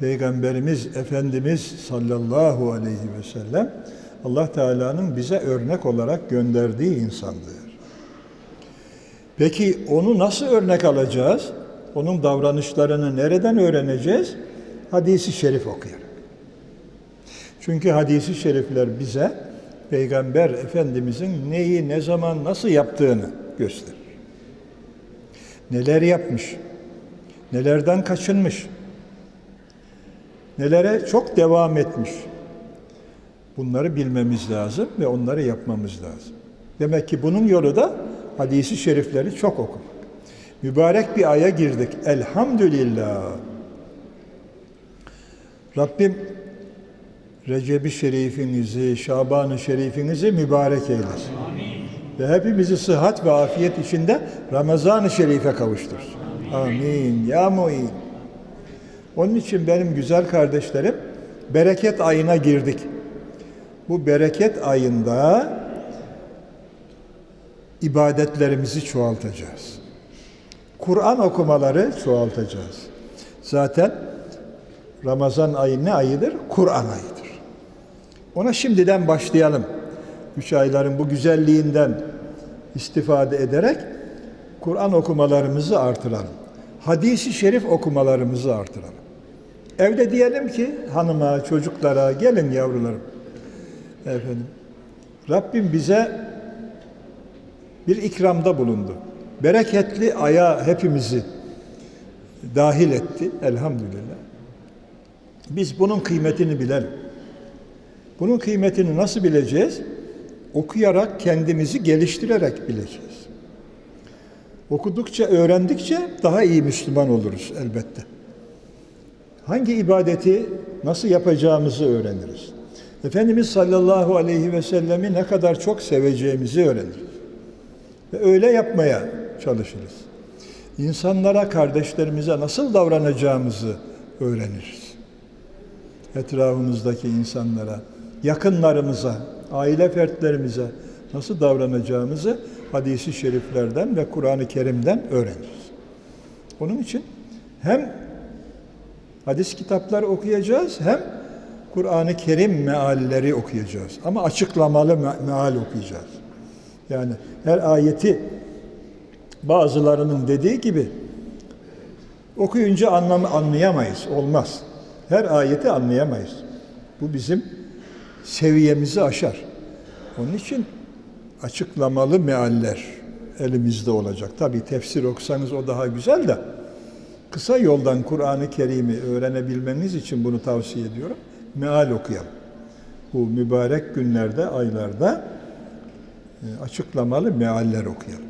Peygamberimiz Efendimiz sallallahu aleyhi ve sellem Allah Teala'nın bize örnek olarak gönderdiği insandır. Peki onu nasıl örnek alacağız? Onun davranışlarını nereden öğreneceğiz? Hadisi şerif okuyarak. Çünkü hadisi şerifler bize Peygamber Efendimizin neyi, ne zaman, nasıl yaptığını gösterir. Neler yapmış, nelerden kaçınmış, nelere çok devam etmiş. Bunları bilmemiz lazım ve onları yapmamız lazım. Demek ki bunun yolu da hadisi şerifleri çok okumak. Mübarek bir aya girdik. Elhamdülillah. Rabbim Recep-i Şerifinizi, Şaban-ı Şerifinizi mübarek eylesin. Ve hepimizi sıhhat ve afiyet içinde Ramazan-ı Şerif'e kavuştursun. Amin. Ya muin. Onun için benim güzel kardeşlerim, bereket ayına girdik. Bu bereket ayında ibadetlerimizi çoğaltacağız. Kur'an okumaları çoğaltacağız. Zaten Ramazan ayı ne ayıdır? Kur'an ayıdır. Ona şimdiden başlayalım. Üç ayların bu güzelliğinden istifade ederek Kur'an okumalarımızı artıralım. Hadisi şerif okumalarımızı artıralım. Evde diyelim ki hanıma, çocuklara gelin yavrularım. Efendim. Rabbim bize bir ikramda bulundu. Bereketli aya hepimizi dahil etti elhamdülillah. Biz bunun kıymetini bilelim. Bunun kıymetini nasıl bileceğiz? Okuyarak, kendimizi geliştirerek bileceğiz. Okudukça, öğrendikçe daha iyi Müslüman oluruz elbette. Hangi ibadeti nasıl yapacağımızı öğreniriz. Efendimiz sallallahu aleyhi ve sellemi ne kadar çok seveceğimizi öğreniriz. Ve öyle yapmaya çalışırız. İnsanlara, kardeşlerimize nasıl davranacağımızı öğreniriz. Etrafımızdaki insanlara, yakınlarımıza, aile fertlerimize nasıl davranacağımızı hadisi şeriflerden ve Kur'an-ı Kerim'den öğreniriz. Onun için hem hadis kitapları okuyacağız hem Kur'an-ı Kerim mealleri okuyacağız. Ama açıklamalı meal okuyacağız. Yani her ayeti bazılarının dediği gibi okuyunca anlam anlayamayız. Olmaz. Her ayeti anlayamayız. Bu bizim seviyemizi aşar. Onun için açıklamalı mealler elimizde olacak. Tabi tefsir okusanız o daha güzel de kısa yoldan Kur'an-ı Kerim'i öğrenebilmeniz için bunu tavsiye ediyorum. Meal okuyalım. Bu mübarek günlerde, aylarda açıklamalı mealler okuyalım.